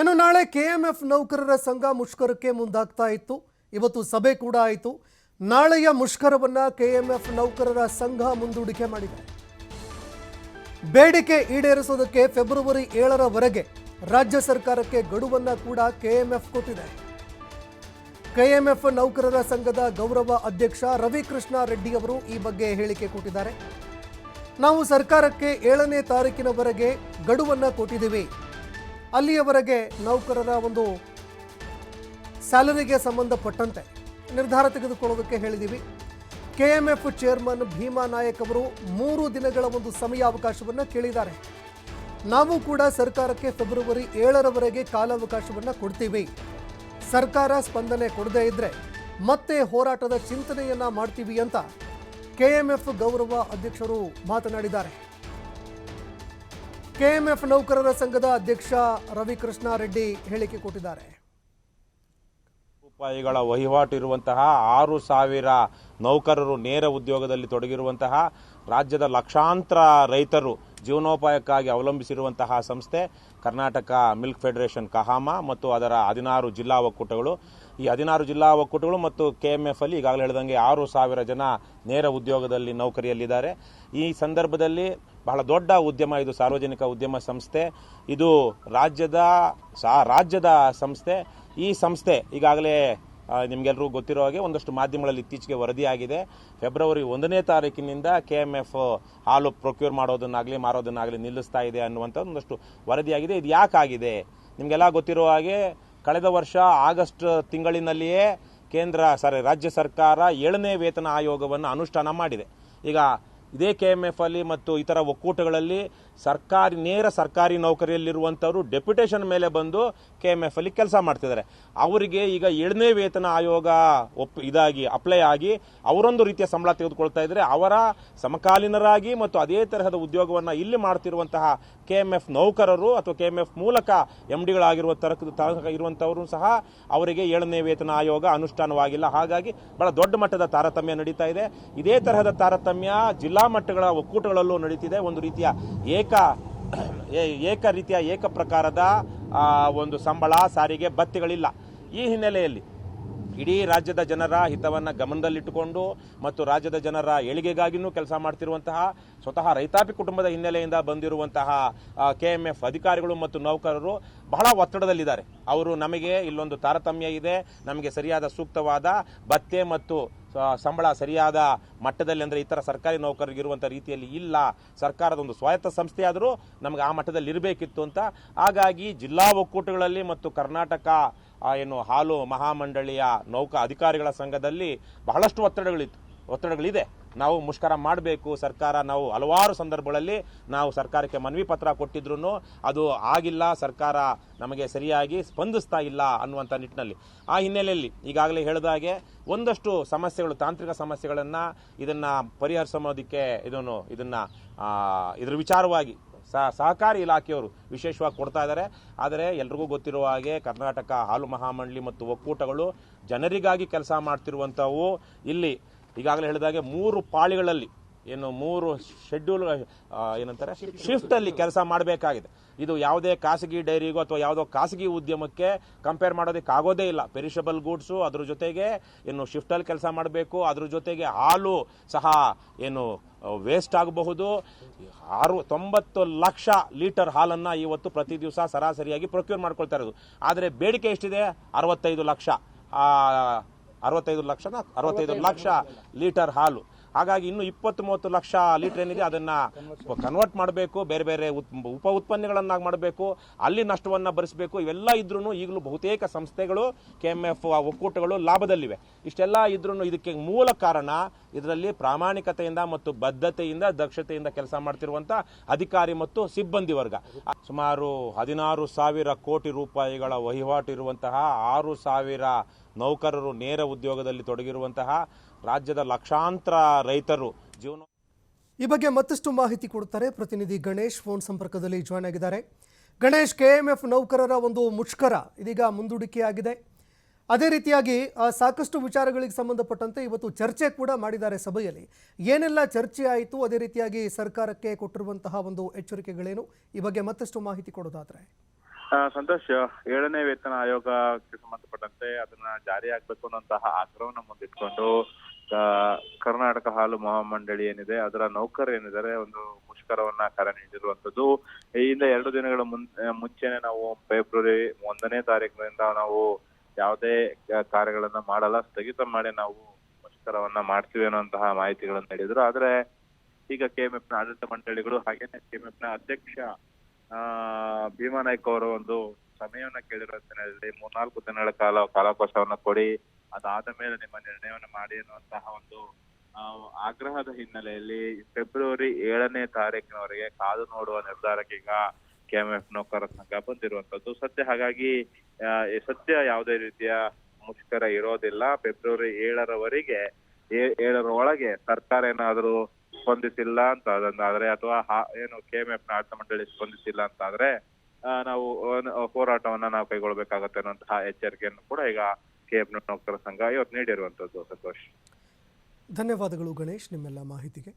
ಇನ್ನು ನಾಳೆ K M F ನೌಕರರ ಸಂಘ ಮುಷ್ಕರಕ್ಕೆ ಮುಂದಾಗ್ತಾ ಇತ್ತು. ಇವತ್ತು ಸಭೆ ಕೂಡ ಆಯಿತು. ನಾಳೆಯ ಮುಷ್ಕರವನ್ನು ಕೆ ಎಂ ಎಫ್ ನೌಕರರ ಸಂಘ ಮುಂದೂಡಿಕೆ ಮಾಡಿದೆ. ಬೇಡಿಕೆ ಈಡೇರಿಸೋದಕ್ಕೆ ಫೆಬ್ರವರಿ ಏಳರವರೆಗೆ ರಾಜ್ಯ ಸರ್ಕಾರಕ್ಕೆ ಗಡುವನ್ನು ಕೂಡ ಕೆಎಂಎಫ್ ಕೊಟ್ಟಿದೆ. ಕೆಎಂಎಫ್ ನೌಕರರ ಸಂಘದ ಗೌರವ ಅಧ್ಯಕ್ಷ ರವಿಕೃಷ್ಣ ರೆಡ್ಡಿ ಅವರು ಈ ಬಗ್ಗೆ ಹೇಳಿಕೆ ಕೊಟ್ಟಿದ್ದಾರೆ. ನಾವು ಸರ್ಕಾರಕ್ಕೆ ಏಳನೇ ತಾರೀಕಿನವರೆಗೆ ಗಡುವನ್ನು ಕೊಟ್ಟಿದ್ದೀವಿ. ಅಲ್ಲಿಯವರೆಗೆ ನೌಕರರ ಒಂದು ಸ್ಯಾಲರಿಗೆ ಸಂಬಂಧಪಟ್ಟಂತೆ ನಿರ್ಧಾರ ತೆಗೆದುಕೊಳ್ಳೋದಕ್ಕೆ ಹೇಳಿದ್ದೀವಿ. ಕೆಎಂಎಫ್ ಚೇರ್ಮನ್ ಭೀಮಾ ನಾಯಕ್ ಅವರು ಮೂರು ದಿನಗಳ ಒಂದು ಸಮಯಾವಕಾಶವನ್ನು ಕೇಳಿದ್ದಾರೆ. ನಾವು ಕೂಡ ಸರ್ಕಾರಕ್ಕೆ ಫೆಬ್ರವರಿ ಏಳರವರೆಗೆ ಕಾಲಾವಕಾಶವನ್ನು ಕೊಡ್ತೀವಿ. ಸರ್ಕಾರ ಸ್ಪಂದನೆ ಕೊಡದೇ ಇದ್ದರೆ ಮತ್ತೆ ಹೋರಾಟದ ಚಿಂತನೆಯನ್ನ ಮಾಡ್ತೀವಿ ಅಂತ ಕೆಎಂಎಫ್ ಗೌರವ ಅಧ್ಯಕ್ಷರು ಮಾತನಾಡಿದ್ದಾರೆ. ಕೆಎಂಎಫ್ ನೌಕರರ ಸಂಘದ ಅಧ್ಯಕ್ಷ ರವಿಕೃಷ್ಣ ರೆಡ್ಡಿ ಹೇಳಿಕೆ ಕೊಟ್ಟಿದ್ದಾರೆ. ರೂಪಾಯಿಗಳ ವಹಿವಾಟು ಇರುವಂತಹ ಆರು ಸಾವಿರ ನೌಕರರು ನೇರ ಉದ್ಯೋಗದಲ್ಲಿ ತೊಡಗಿರುವಂತಹ ರಾಜ್ಯದ ಲಕ್ಷಾಂತರ ರೈತರು ಜೀವನೋಪಾಯಕ್ಕಾಗಿ ಅವಲಂಬಿಸಿರುವಂತಹ ಸಂಸ್ಥೆ ಕರ್ನಾಟಕ ಮಿಲ್ಕ್ ಫೆಡರೇಷನ್ ಕಹಾಮ ಮತ್ತು ಅದರ ಹದಿನಾರು ಜಿಲ್ಲಾ ಒಕ್ಕೂಟಗಳು. ಈ ಹದಿನಾರು ಜಿಲ್ಲಾ ಒಕ್ಕೂಟಗಳು ಮತ್ತು ಕೆ ಎಂ ಎಫ್ ಅಲ್ಲಿ ಈಗಾಗಲೇ ಹೇಳಿದಂಗೆ ಆರು ಸಾವಿರ ಜನ ನೇರ ಉದ್ಯೋಗದಲ್ಲಿ ನೌಕರಿಯಲ್ಲಿದ್ದಾರೆ. ಈ ಸಂದರ್ಭದಲ್ಲಿ ಬಹಳ ದೊಡ್ಡ ಉದ್ಯಮ, ಇದು ಸಾರ್ವಜನಿಕ ಉದ್ಯಮ ಸಂಸ್ಥೆ. ಇದು ರಾಜ್ಯದ ಸಾ, ರಾಜ್ಯದ ಸಂಸ್ಥೆ. ಈ ಸಂಸ್ಥೆ ಈಗಾಗಲೇ ಆ, ನಿಮ್ಗೆಲ್ರಿಗೂ ಗೊತ್ತಿರೋ ಹಾಗೆ ಒಂದಷ್ಟು ಮಾಧ್ಯಮಗಳಲ್ಲಿ ಇತ್ತೀಚೆಗೆ ವರದಿಯಾಗಿದೆ ಫೆಬ್ರವರಿ ಒಂದನೇ ತಾರೀಕಿನಿಂದ ಕೆ ಎಂ ಎಫ್ ಹಾಲು ಪ್ರೊಕ್ಯೂರ್ ಮಾಡೋದನ್ನಾಗಲಿ ಮಾರೋದನ್ನಾಗಲಿ ನಿಲ್ಲಿಸ್ತಾ ಇದೆ ಅನ್ನುವಂಥ ಒಂದಷ್ಟು ವರದಿಯಾಗಿದೆ ಇದು ಯಾಕಾಗಿದೆ ನಿಮಗೆಲ್ಲ ಗೊತ್ತಿರೋ ಹಾಗೆ ಕಳೆದ ವರ್ಷ ಆಗಸ್ಟ್ ತಿಂಗಳಿನಲ್ಲಿಯೇ ಕೇಂದ್ರ ಸಾರಿ ರಾಜ್ಯ ಸರ್ಕಾರ ಏಳನೇ ವೇತನ ಆಯೋಗವನ್ನು ಅನುಷ್ಠಾನ ಮಾಡಿದೆ. ಈಗ ಇದೇ ಕೆ ಎಂ ಎಫ್ ಅಲ್ಲಿ ಮತ್ತು ಇತರ ಒಕ್ಕೂಟಗಳಲ್ಲಿ ಸರ್ಕಾರಿ, ನೇರ ಸರ್ಕಾರಿ ನೌಕರಿಯಲ್ಲಿರುವಂಥವರು ಡೆಪ್ಯುಟೇಷನ್ ಮೇಲೆ ಬಂದು ಕೆ ಎಂ ಎಫ್ ಅಲ್ಲಿ ಕೆಲಸ ಮಾಡ್ತಿದ್ದಾರೆ. ಅವರಿಗೆ ಈಗ ಏಳನೇ ವೇತನ ಆಯೋಗ ಒಪ್, ಇದಾಗಿ, ಅಪ್ಲೈ ಆಗಿ ಅವರೊಂದು ರೀತಿಯ ಸಂಬಳ ತೆಗೆದುಕೊಳ್ತಾ ಇದ್ದರೆ ಅವರ ಸಮಕಾಲೀನರಾಗಿ ಮತ್ತು ಅದೇ ತರಹದ ಉದ್ಯೋಗವನ್ನು ಇಲ್ಲಿ ಮಾಡ್ತಿರುವಂತಹ ಕೆ ಎಂ ಎಫ್ ನೌಕರರು ಅಥವಾ ಕೆ ಎಂ ಎಫ್ ಮೂಲಕ ಎಂ ಡಿಗಳಾಗಿರುವ ತರಕ ಇರುವಂಥವರು ಸಹ ಅವರಿಗೆ ಏಳನೇ ವೇತನ ಆಯೋಗ ಅನುಷ್ಠಾನವಾಗಿಲ್ಲ. ಹಾಗಾಗಿ ಬಹಳ ದೊಡ್ಡ ಮಟ್ಟದ ತಾರತಮ್ಯ ನಡೀತಾ ಇದೆ. ಇದೇ ತರಹದ ತಾರತಮ್ಯ ಜಿಲ್ಲಾ ಮಟ್ಟಗಳ ಒಕ್ಕೂಟಗಳಲ್ಲೂ ನಡೀತಿದೆ. ಒಂದು ರೀತಿಯ ಏಕ ಏ- ಏಕ ರೀತಿಯ ಏಕ ಪ್ರಕಾರದ ಒಂದು ಸಂಬಳ, ಸಾರಿಗೆ ಭತ್ಯೆಗಳಿಲ್ಲ. ಈ ಹಿನ್ನೆಲೆಯಲ್ಲಿ ಇಡೀ ರಾಜ್ಯದ ಜನರ ಹಿತವನ್ನು ಗಮನದಲ್ಲಿಟ್ಟುಕೊಂಡು ಮತ್ತು ರಾಜ್ಯದ ಜನರ ಏಳಿಗೆಗಾಗಿಯೂ ಕೆಲಸ ಮಾಡ್ತಿರುವಂತಹ, ಸ್ವತಃ ರೈತಾಪಿ ಕುಟುಂಬದ ಹಿನ್ನೆಲೆಯಿಂದ ಬಂದಿರುವಂತಹ ಕೆ ಎಂ ಎಫ್ ಅಧಿಕಾರಿಗಳು ಮತ್ತು ನೌಕರರು ಬಹಳ ಒತ್ತಡದಲ್ಲಿದ್ದಾರೆ. ಅವರು ನಮಗೆ ಇಲ್ಲೊಂದು ತಾರತಮ್ಯ ಇದೆ, ನಮಗೆ ಸರಿಯಾದ ಸೂಕ್ತವಾದ ಭತ್ತೆ ಮತ್ತು ಸಂಬಳ ಸರಿಯಾದ ಮಟ್ಟದಲ್ಲಿ ಅಂದರೆ ಇತರ ಸರ್ಕಾರಿ ನೌಕರರಿಗೆ ಇರುವಂಥ ರೀತಿಯಲ್ಲಿ ಇಲ್ಲ. ಸರ್ಕಾರದ ಒಂದು ಸ್ವಾಯತ್ತ ಸಂಸ್ಥೆಯಾದರೂ ನಮಗೆ ಆ ಮಟ್ಟದಲ್ಲಿ ಇರಬೇಕಿತ್ತು ಅಂತ. ಹಾಗಾಗಿ ಜಿಲ್ಲಾ ಒಕ್ಕೂಟಗಳಲ್ಲಿ ಮತ್ತು ಕರ್ನಾಟಕ ಏನು ಹಾಲು ಮಹಾಮಂಡಳಿಯ ನೌಕಾ ಅಧಿಕಾರಿಗಳ ಸಂಘದಲ್ಲಿ ಬಹಳಷ್ಟು ಒತ್ತಡಗಳಿತ್ತು. ಒತ್ತಡಗಳಿದೆ. ನಾವು ಮುಷ್ಕರ ಮಾಡಬೇಕು, ಸರ್ಕಾರ ನಾವು ಹಲವಾರು ಸಂದರ್ಭಗಳಲ್ಲಿ ನಾವು ಸರ್ಕಾರಕ್ಕೆ ಮನವಿ ಪತ್ರ ಕೊಟ್ಟಿದ್ರು ಅದು ಆಗಿಲ್ಲ, ಸರ್ಕಾರ ನಮಗೆ ಸರಿಯಾಗಿ ಸ್ಪಂದಿಸ್ತಾ ಇಲ್ಲ ಅನ್ನುವಂಥ ನಿಟ್ಟಿನಲ್ಲಿ. ಆ ಹಿನ್ನೆಲೆಯಲ್ಲಿ ಈಗಾಗಲೇ ಹೇಳಿದ ಹಾಗೆ ಒಂದಷ್ಟು ಸಮಸ್ಯೆಗಳು, ತಾಂತ್ರಿಕ ಸಮಸ್ಯೆಗಳನ್ನು ಇದನ್ನು ಪರಿಹರಿಸೋದಕ್ಕೆ ಇದನ್ನು ಇದನ್ನು ಇದ್ರ ವಿಚಾರವಾಗಿ ಸಹ- ಸಹಕಾರಿ ಇಲಾಖೆಯವರು ವಿಶೇಷವಾಗಿ ಕೊಡ್ತಾ ಇದ್ದಾರೆ. ಆದರೆ ಎಲ್ರಿಗೂ ಗೊತ್ತಿರುವ ಹಾಗೆ ಕರ್ನಾಟಕ ಹಾಲು ಮಹಾಮಂಡಳಿ ಮತ್ತು ಒಕ್ಕೂಟಗಳು ಜನರಿಗಾಗಿ ಕೆಲಸ ಮಾಡ್ತಿರುವಂಥವು ಇಲ್ಲಿ ಈಗಾಗಲೇ ಹೇಳಿದಾಗೆ ಮೂರು ಪಾಳಿಗಳಲ್ಲಿ, ಏನು ಮೂರು ಶೆಡ್ಯೂಲ್ ಏನಂತಾರೆ? ಶಿಫ್ಟ್ ಅಲ್ಲಿ ಕೆಲಸ ಮಾಡಬೇಕಾಗಿದೆ. ಇದು ಯಾವುದೇ ಖಾಸಗಿ ಡೈರಿಗೂ ಅಥವಾ ಯಾವುದೋ ಖಾಸಗಿ ಉದ್ಯಮಕ್ಕೆ ಕಂಪೇರ್ ಮಾಡೋದಕ್ಕೆ ಆಗೋದೇ ಇಲ್ಲ. ಪೆರಿಷಬಲ್ ಗೂಡ್ಸು ಅದ್ರ ಜೊತೆಗೆ ಏನು ಶಿಫ್ಟಲ್ಲಿ ಕೆಲಸ ಮಾಡಬೇಕು, ಅದ್ರ ಜೊತೆಗೆ ಹಾಲು ಸಹ ಏನು ವೇಸ್ಟ್ ಆಗಬಹುದು. ಆರು, ತೊಂಬತ್ತು ಲಕ್ಷ ಲೀಟರ್ ಹಾಲನ್ನು ಇವತ್ತು ಪ್ರತಿ ದಿವಸ ಸರಾಸರಿಯಾಗಿ ಪ್ರೊಕ್ಯೂರ್ ಮಾಡ್ಕೊಳ್ತಾ ಇರೋದು. ಆದರೆ ಬೇಡಿಕೆ ಎಷ್ಟಿದೆ? ಅರವತ್ತೈದು ಲಕ್ಷ. ಅರವತ್ತೈದು ಲಕ್ಷ ಅರವತ್ತೈದು ಲಕ್ಷ ಲೀಟರ್ ಹಾಲು. ಹಾಗಾಗಿ ಇನ್ನು ಇಪ್ಪತ್ತು ಮೂವತ್ತು ಲಕ್ಷ ಲೀಟರ್ ಏನಿದೆ ಅದನ್ನ ಕನ್ವರ್ಟ್ ಮಾಡಬೇಕು ಬೇರೆ ಬೇರೆ ಉತ್- ಉಪ ಉತ್ಪನ್ನಗಳನ್ನಾಗಿ ಮಾಡಬೇಕು ಅಲ್ಲಿ ನಷ್ಟವನ್ನ ಭರಿಸಬೇಕು ಇವೆಲ್ಲ ಇದ್ರೂ ಈಗಲೂ ಬಹುತೇಕ ಸಂಸ್ಥೆಗಳು ಕೆ ಎಂ ಎಫ್ ಒಕ್ಕೂಟಗಳು ಲಾಭದಲ್ಲಿವೆ. ಇಷ್ಟೆಲ್ಲ ಇದ್ರೂ ಇದಕ್ಕೆ ಮೂಲ ಕಾರಣ ಇದರಲ್ಲಿ ಪ್ರಾಮಾಣಿಕತೆಯಿಂದ ಮತ್ತು ಬದ್ಧತೆಯಿಂದ ದಕ್ಷತೆಯಿಂದ ಕೆಲಸ ಮಾಡ್ತಿರುವಂತ ಅಧಿಕಾರಿ ಮತ್ತು ಸಿಬ್ಬಂದಿ ವರ್ಗ. ಸುಮಾರು ಹದಿನಾರು ಸಾವಿರ ಕೋಟಿ ರೂಪಾಯಿಗಳ ವಹಿವಾಟು ಇರುವಂತಹ ಆರು ಸಾವಿರ ನೌಕರರು ನೇರ ಉದ್ಯೋಗದಲ್ಲಿ ತೊಡಗಿರುವಂತಹ ರಾಜ್ಯದ ಲಕ್ಷಾಂತರ ರೈತರು ಜೀವನ ಈ ಬಗ್ಗೆ ಮತ್ತಷ್ಟು ಮಾಹಿತಿ ಕೊಡುತ್ತಾರೆ ಪ್ರತಿನಿಧಿ ಗಣೇಶ್. ಫೋನ್ ಸಂಪರ್ಕದಲ್ಲಿ ಜಾಯ್ನ್ ಆಗಿದ್ದಾರೆ. ಗಣೇಶ್ ಕೆಎಂಎಫ್ ನೌಕರರ ಒಂದು ಮುಷ್ಕರ ಇದೀಗ ಮುಂದೂಡಿಕೆಯಾಗಿದೆ. ಅದೇ ರೀತಿಯಾಗಿ ಸಾಕಷ್ಟು ವಿಚಾರಗಳಿಗೆ ಸಂಬಂಧಪಟ್ಟಂತೆ ಇವತ್ತು ಚರ್ಚೆ ಕೂಡ ಮಾಡಿದ್ದಾರೆ ಸಭೆಯಲ್ಲಿ. ಏನೆಲ್ಲ ಚರ್ಚೆ ಆಯಿತು? ಅದೇ ರೀತಿಯಾಗಿ ಸರ್ಕಾರಕ್ಕೆ ಕೊಟ್ಟಿರುವಂತಹ ಒಂದು ಎಚ್ಚರಿಕೆಗಳೇನು? ಈ ಬಗ್ಗೆ ಮತ್ತಷ್ಟು ಮಾಹಿತಿ ಕೊಡೋದಾದ್ರೆ. ಸಂತೋಷ್, ಏಳನೇ ವೇತನ ಆಯೋಗಕ್ಕೆ ಸಂಬಂಧಪಟ್ಟಂತೆ ಅದನ್ನ ಜಾರಿ ಆಗ್ಬೇಕು ಅನ್ನುವಂತಹ ಆಗ್ರಹವನ್ನ ಮುಂದಿಟ್ಕೊಂಡು ಕರ್ನಾಟಕ ಹಾಲು ಮಹಾಮಂಡಳಿ ಏನಿದೆ, ಅದರ ನೌಕರ ಏನಿದ್ದಾರೆ, ಒಂದು ಮುಷ್ಕರವನ್ನ ಕರೆ ನೀಡಿರುವಂತದ್ದು ಈ ಹಿಂದೆ ಎರಡು ದಿನಗಳ ಮುಂಚೆನೆ ನಾವು ಫೆಬ್ರವರಿ ಒಂದನೇ ತಾರೀಕಿನಿಂದ ನಾವು ಯಾವುದೇ ಕಾರ್ಯಗಳನ್ನ ಮಾಡಲ್ಲ, ಸ್ಥಗಿತ ಮಾಡಿ ನಾವು ಮುಷ್ಕರವನ್ನ ಮಾಡ್ತೀವಿ ಅನ್ನುವಂತಹ ಮಾಹಿತಿಗಳನ್ನು ನೀಡಿದ್ರು. ಆದ್ರೆ ಈಗ ಕೆಎಂಎಫ್ನ ಆಡಳಿತ ಮಂಡಳಿಗಳು ಹಾಗೇನೆ ನ ಅಧ್ಯಕ್ಷ ಆ, ಭೀಮಾ ನಾಯ್ಕ ಅವರು ಒಂದು ಸಮಯವನ್ನ ಕೇಳಿರೋ ಹಿನ್ನೆಲೆಯಲ್ಲಿ ಮೂರ್ನಾಲ್ಕು ದಿನಗಳ ಕಾಲ ಕಾಲಾವಕಾಶವನ್ನ ಕೊಡಿ, ಅದಾದ ಮೇಲೆ ನಿಮ್ಮ ನಿರ್ಣಯವನ್ನ ಮಾಡಿ ಅನ್ನುವಂತಹ ಒಂದು ಆಗ್ರಹದ ಹಿನ್ನೆಲೆಯಲ್ಲಿ ಫೆಬ್ರವರಿ ಏಳನೇ ತಾರೀಕಿನವರೆಗೆ ಕಾದು ನೋಡುವ ನಿರ್ಧಾರಕ್ಕೆ ಈಗ ಕೆಎಂಎಫ್ ನೌಕರ ಸಂಘ ಬಂದಿರುವಂತದ್ದು ಸದ್ಯ ಹಾಗಾಗಿ ಸದ್ಯ ಯಾವುದೇ ರೀತಿಯ ಮುಷ್ಕರ ಇರೋದಿಲ್ಲ. ಫೆಬ್ರವರಿ ಏಳರವರೆಗೆ ಏಳರ ಒಳಗೆ ಸರ್ಕಾರ ಏನಾದರೂ ಸ್ಪಂದಿಸಿಲ್ಲ ಅಂತ ಆದ್ರೆ ಅಥವಾ ಏನು ಕೆಎಂಎಫ್ನ ಆಡಳಿತ ಮಂಡಳಿ ಸ್ಪಂದಿಸಿಲ್ಲ ಅಂತ ಆದ್ರೆ ನಾವು ಹೋರಾಟವನ್ನ ನಾವು ಕೈಗೊಳ್ಬೇಕಾಗತ್ತೆ ಅನ್ನುವಂತಹ ಎಚ್ಚರಿಕೆಯನ್ನು ಕೂಡ ಈಗ ಕೆಎಫ್ ನೌಕರ ಸಂಘ ಇವತ್ತು ನೀಡಿರುವಂತದ್ದು, ಸಂತೋಷ್. ಧನ್ಯವಾದಗಳು ಗಣೇಶ್ ನಿಮ್ಮೆಲ್ಲ ಮಾಹಿತಿಗೆ.